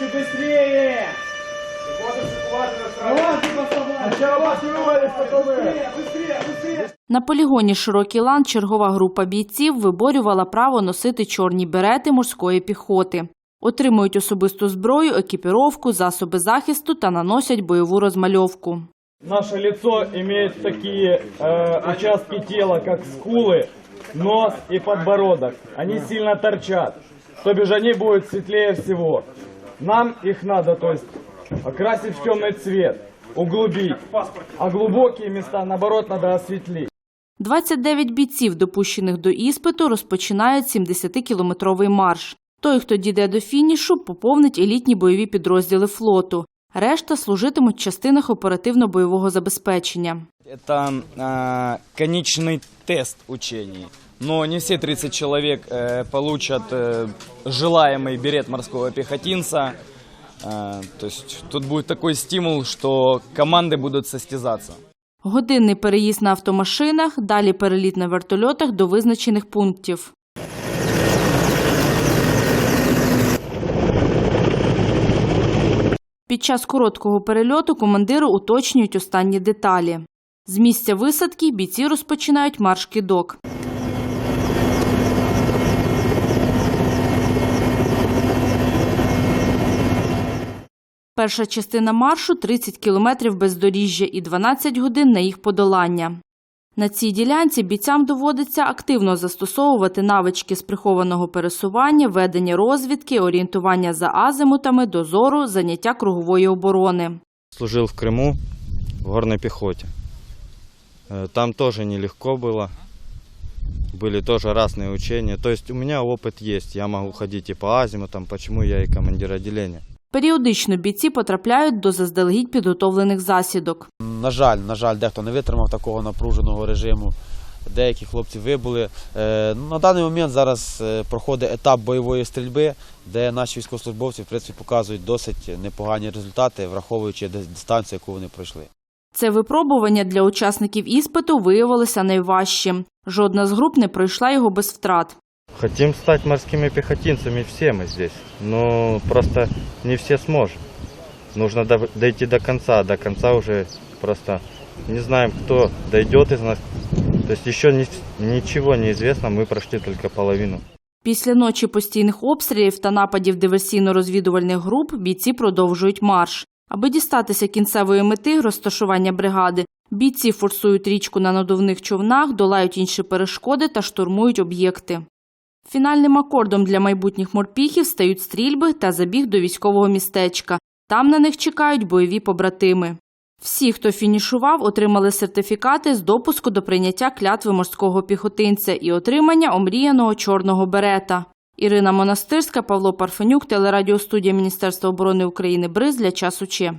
Легче, быстрее! На полігоні широкий лан чергова група бійців виборювала право носити чорні берети морської піхоти. Отримують особисту зброю, екіпіровку, засоби захисту та наносять бойову розмальовку. Наше лицо має такі э, участки тіла, як скули, нос і подбородок. Вони сильно торчать. Тобто вони будуть світліше всього. Нам их надо, то есть, окрасить в темный цвет, углубить, а глубокие места, наоборот, надо осветлить. 29 бійців, допущених до іспиту, розпочинають 70-кілометровий марш. Той, хто дійде до фінішу, поповнить елітні бойові підрозділи флоту. Решта служитимуть в частинах оперативно-бойового забезпечення. Это э, конечный тест учений. Но не все 30 человек э, получат э, желаемый берет морского пехотинца. Э, то есть тут будет такой стимул, что команды будут состязаться. Годинний переїзд на автомашинах, далі переліт на вертольотах до визначених пунктів. Під час короткого перельоту командири уточнюють останні деталі. З місця висадки бійці розпочинають марш кидок. Перша частина маршу 30 кілометрів бездоріжжя і 12 годин на їх подолання. На цій ділянці бійцям доводиться активно застосовувати навички з прихованого пересування, ведення розвідки, орієнтування за азимутами, дозору, заняття кругової оборони. Служил в Крыму в горной пехоте. Э, Там тоже нелегко было. Были тоже разные учения. То есть у меня опыт есть. Я могу ходить и по азимутам, почему я и командир отделения. Періодично бійці потрапляють до заздалегідь підготовлених засідок. На жаль, на жаль, дехто не витримав такого напруженого режиму. Деякі хлопці вибули. Е, На даний момент зараз е, проходить етап бойової стрільби, де наші військовослужбовці в принципі, показують досить непогані результати, враховуючи дистанцію, яку вони пройшли. Це випробування для учасників іспиту виявилося найважчим. Жодна з груп не пройшла його без втрат. Хотим стать морскими пехотинцами все мы здесь. Но просто не все сможем. Нужно дойти до конца. До конца уже просто не знаем, кто дойдет из нас. То есть еще не- ничего не известно, мы прошли только половину. Після ночі постійних обстрілів та нападів диверсійно-розвідувальних груп бійці продовжують марш. Аби дістатися кінцевої мети розташування бригади, бійці форсують річку на надувних човнах, долають інші перешкоди та штурмують об'єкти. Фінальним акордом для майбутніх морпіхів стають стрільби та забіг до військового містечка. Там на них чекають бойові побратими. Всі, хто фінішував, отримали сертифікати з допуску до прийняття клятви морського піхотинця і отримання омріяного чорного берета. Ірина Монастирська, Павло Парфенюк, телерадіостудія Міністерства оборони України Бриз для часу Че.